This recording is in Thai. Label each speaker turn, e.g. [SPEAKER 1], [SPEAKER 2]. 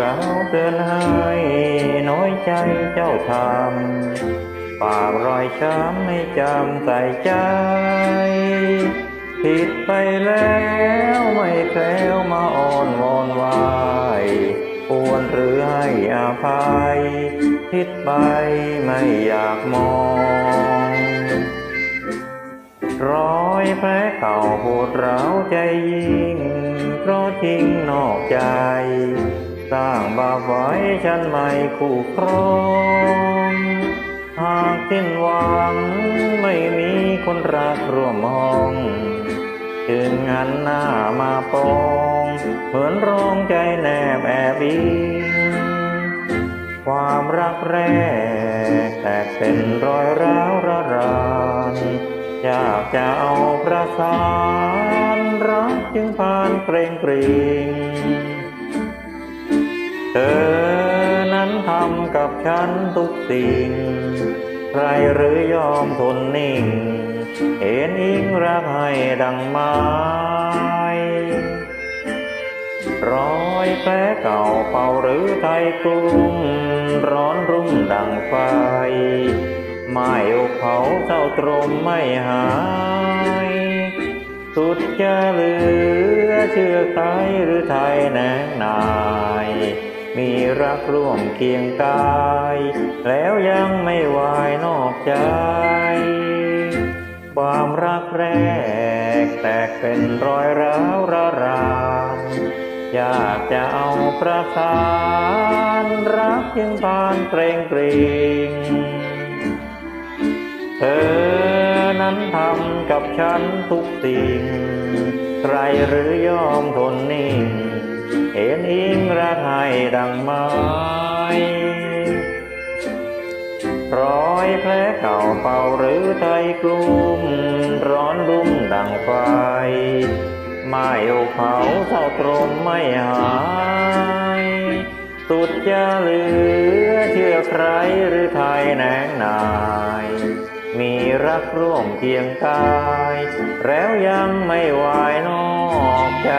[SPEAKER 1] ร้าวเตือนให้น้อยใจเจ้าทำปากรอยช้ำให้จำใส่ใจผิดไปแล้วไม่แคล้วมาอ่อนวอนไหวควรหรือให้อภัยผิดไปไม่อยากมองรอยแผลเก่าปวดร้าวใจยิ่ง เพราะทิ้งนอกใจ สร้างบาปไว้ฉันไม่คู่ครองหากสิ้นหวังไม่มีคนรักร่วมห้องจึงหันหน้ามาปองเหมือนร้องใจแนบแอบอิงความรักแรกแตกเป็นรอยร้าวระรานอยากจะเอาประสานรักจึงผ่านเกรงเกรงำกับฉันทุกสิ่ง ใครหรือยอมทนนิ่งเห็นอิงรักให้ดังไม้รอยแผลเก่าเป่าหรือไทยกลุ่มร้อนรุ่มดังไฟไม่อกเผาเจ้าตรมไม่หาย สุดจะเหลือเชื่อไทยหรือไทยแนง มีรักร่วมเคียงกาย แล้วยังไม่วายนอกใจ ความรักแรกแตกเป็นรอยร้าวระรานอยากจะเอาประสานรักยังผ่านเกรงเกรงเธอนั้นทำกับฉันทุกสิ่ง ใครหรือยอมทนนิ่ง นอิงรักให้ดังไม้รอยแผลเก่าเป่าหรือไทยกลุ่ม ร้อนรุ่มดังไฟไม่อกเผาเท่าตรมไม่หาย สุดจะเหลือเชื่อใครหรือไทยแนงนาย มีรักร่วมเคียงกาย แล้วยังไม่วายนอกใจ